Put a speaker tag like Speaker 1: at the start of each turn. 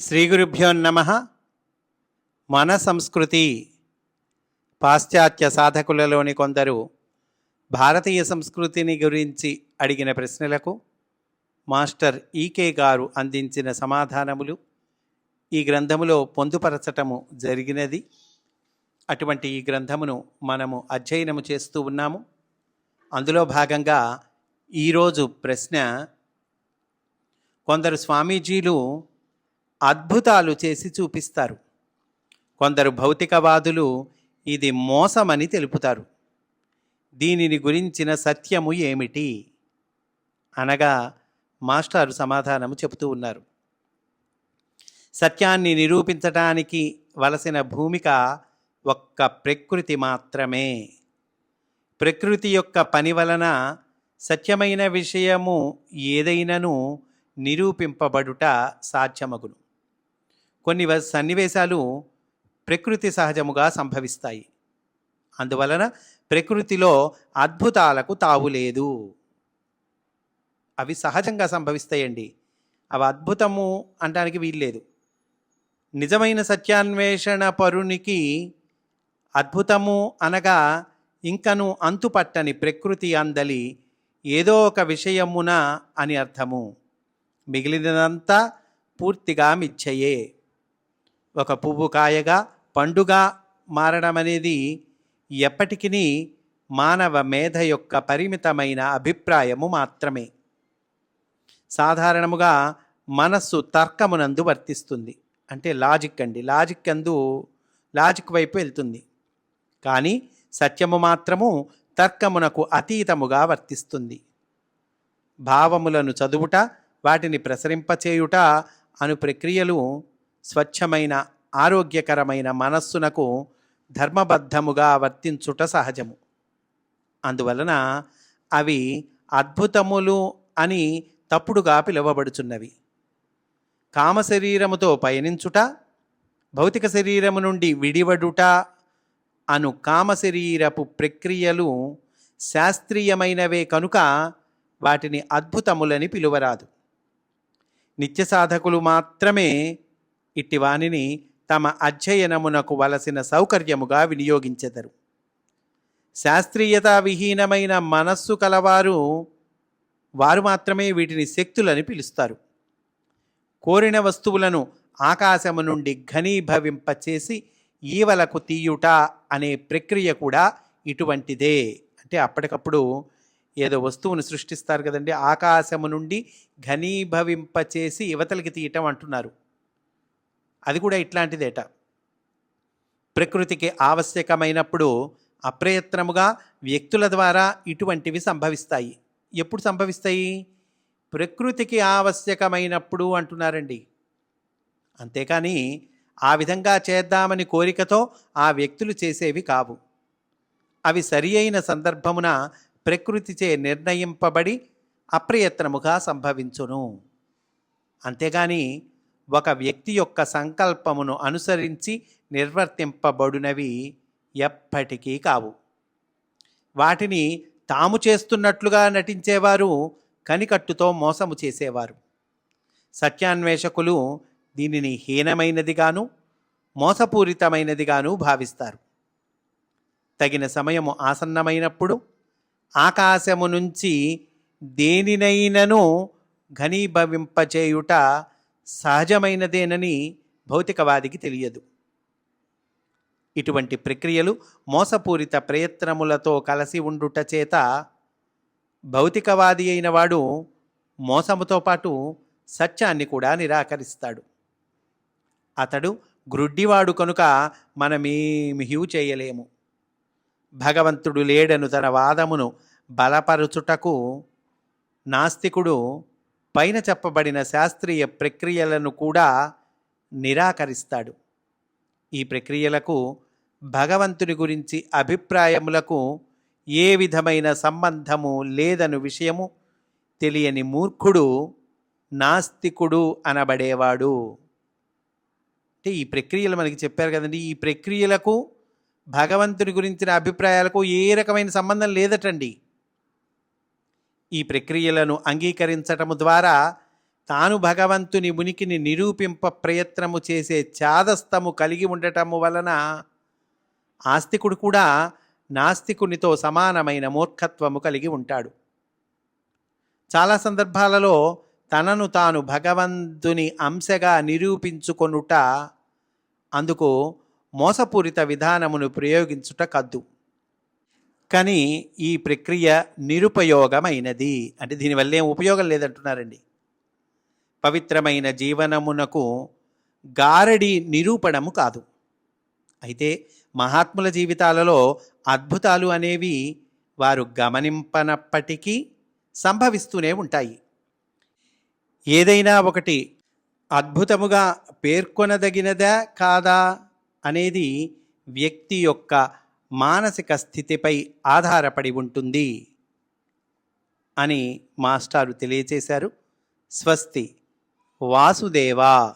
Speaker 1: శ్రీ గురుభ్యో నమ. మన సంస్కృతి పాశ్చాత్య సాధకులలోని కొందరు భారతీయ సంస్కృతిని గురించి అడిగిన ప్రశ్నలకు మాస్టర్ ఈకే గారు అందించిన సమాధానములు ఈ గ్రంథములో పొందుపరచటము జరిగినది. అటువంటి ఈ గ్రంథమును మనము అధ్యయనము చేస్తూ ఉన్నాము. అందులో భాగంగా ఈరోజు ప్రశ్న కొందరు స్వామీజీలు అద్భుతాలు చేసి చూపిస్తారు. కొందరు భౌతికవాదులు ఇది మోసమని తెలుపుతారు. దీనిని గురించిన సత్యము ఏమిటి? అనగా మాస్టారు సమాధానము చెబుతూ ఉన్నారు. సత్యాన్ని నిరూపించటానికి వలసిన భూమిక ఒక్క ప్రకృతి మాత్రమే. ప్రకృతి యొక్క పని వలన సత్యమైన విషయము ఏదైనను నిరూపింపబడుట సాధ్యమగును. కొన్ని సన్నివేశాలు ప్రకృతి సహజముగా సంభవిస్తాయి. అందువలన ప్రకృతిలో అద్భుతాలకు తావులేదు అవి సహజంగా సంభవిస్తాయండి. అవి అద్భుతము అనడానికి వీల్లేదు నిజమైన సత్యాన్వేషణ పరునికి అద్భుతము అనగా ఇంకను అంతుపట్టని ప్రకృతి అందలి ఏదో ఒక విషయమున అని అర్థము. మిగిలినదంతా పూర్తిగా మిచ్చయే ఒక పువ్వు కాయగా పండుగ మారడం అనేది ఎప్పటికీ మానవ మేధ యొక్క పరిమితమైన అభిప్రాయము మాత్రమే. సాధారణముగా మనస్సు తర్కమునందు వర్తిస్తుంది. అంటే లాజిక్ అండి. లాజిక్ అందు లాజిక్ వైపు వెళ్తుంది. కానీ సత్యము మాత్రము తర్కమునకు అతీతముగా వర్తిస్తుంది. భావములను చదువుట వాటిని ప్రసరింపచేయుట అను ప్రక్రియలు స్వచ్ఛమైన ఆరోగ్యకరమైన మనస్సునకు ధర్మబద్ధముగా వర్తించుట సహజము. అందువలన అవి అద్భుతములు అని తప్పుడుగా పిలువబడుచున్నవి. కామశరీరముతో పయనించుట భౌతిక శరీరము నుండి విడివడుట అను కామశరీరపు ప్రక్రియలు శాస్త్రీయమైనవే కనుక వాటిని అద్భుతములని పిలువరాదు. నిత్య సాధకులు మాత్రమే ఇట్టివానిని తమ అధ్యయనమునకు వలసిన సౌకర్యముగా వినియోగించెదరు. శాస్త్రీయత విహీనమైన మనస్సు కలవారు వారు మాత్రమే వీటిని శక్తులని పిలుస్తారు. కోరిన వస్తువులను ఆకాశము నుండి ఘనీభవింపచేసి ఈవలకు తీయుట అనే ప్రక్రియ కూడా ఇటువంటిదే. అంటే అప్పటికప్పుడు ఏదో వస్తువును సృష్టిస్తారు కదండి ఆకాశము నుండి ఘనీభవింపచేసి యువతలకి తీయటం అంటున్నారు. అది కూడా ఇట్లాంటిదేట ప్రకృతికి ఆవశ్యకమైనప్పుడు అప్రయత్నముగా వ్యక్తుల ద్వారా ఇటువంటివి సంభవిస్తాయి. ఎప్పుడు సంభవిస్తాయి? ప్రకృతికి ఆవశ్యకమైనప్పుడు అంటున్నారండి. అంతేకాని ఆ విధంగా చేద్దామని కోరికతో ఆ వ్యక్తులు చేసేవి కావు. అవి సరి అయిన సందర్భమున ప్రకృతిచే నిర్ణయింపబడి అప్రయత్నముగా సంభవించును. అంతేగాని ఒక వ్యక్తి యొక్క సంకల్పమును అనుసరించి నిర్వర్తింపబడినవి ఎప్పటికీ కావు. వాటిని తాము చేస్తున్నట్లుగా నటించేవారు కనికట్టుతో మోసము చేసేవారు. సత్యాన్వేషకులు దీనిని హీనమైనదిగాను మోసపూరితమైనదిగాను భావిస్తారు. తగిన సమయము ఆసన్నమైనప్పుడు ఆకాశము నుంచి దేనినైనను ఘనీభవింపచేయుట సహజమైనదేనని భౌతికవాదికి తెలియదు. ఇటువంటి ప్రక్రియలు మోసపూరిత ప్రయత్నములతో కలిసి ఉండుట చేత భౌతికవాది అయిన వాడు మోసముతో పాటు సత్యాన్ని కూడా నిరాకరిస్తాడు. అతడు గ్రుడ్డివాడు కనుక మనమేమి హ్యూ చేయలేము. భగవంతుడు లేడను తన వాదమును బలపరుచుటకు నాస్తికుడు పైన చెప్పబడిన శాస్త్రీయ ప్రక్రియలను కూడా నిరాకరిస్తాడు. ఈ ప్రక్రియలకు భగవంతుని గురించి అభిప్రాయములకు ఏ విధమైన సంబంధము లేదను విషయము తెలియని మూర్ఖుడు నాస్తికుడు అనబడేవాడు. అంటే ఈ ప్రక్రియలు మనకి చెప్పారు కదండి ఈ ప్రక్రియలకు భగవంతుని గురించిన అభిప్రాయాలకు ఏ రకమైన సంబంధం లేదటండి. ఈ ప్రక్రియలను అంగీకరించటము ద్వారా తాను భగవంతుని ఉనికిని నిరూపింప ప్రయత్నము చేసే ఛాదస్తము కలిగి ఉండటము వలన ఆస్తికుడు కూడా నాస్తికునితో సమానమైన మూర్ఖత్వము కలిగి ఉంటాడు. చాలా సందర్భాలలో తనను తాను భగవంతుని అంశగా నిరూపించుకొనుట అందుకు మోసపూరిత విధానమును ప్రయోగించుట కద్దు. కానీ ఈ ప్రక్రియ నిరుపయోగమైనది. అంటే దీనివల్ల ఏం ఉపయోగం లేదంటున్నారండి. పవిత్రమైన జీవనమునకు గారడి నిరూపణము కాదు. అయితే మహాత్ముల జీవితాలలో అద్భుతాలు అనేవి వారు గమనింపనప్పటికీ సంభవిస్తూనే ఉంటాయి. ఏదైనా ఒకటి అద్భుతముగా పేర్కొనదగినదా కాదా అనేది వ్యక్తి యొక్క మానసిక స్థితిపై ఆధారపడి ఉంటుంది అని మాస్టారు తెలియచేశారు. స్వస్తి. వాసుదేవా!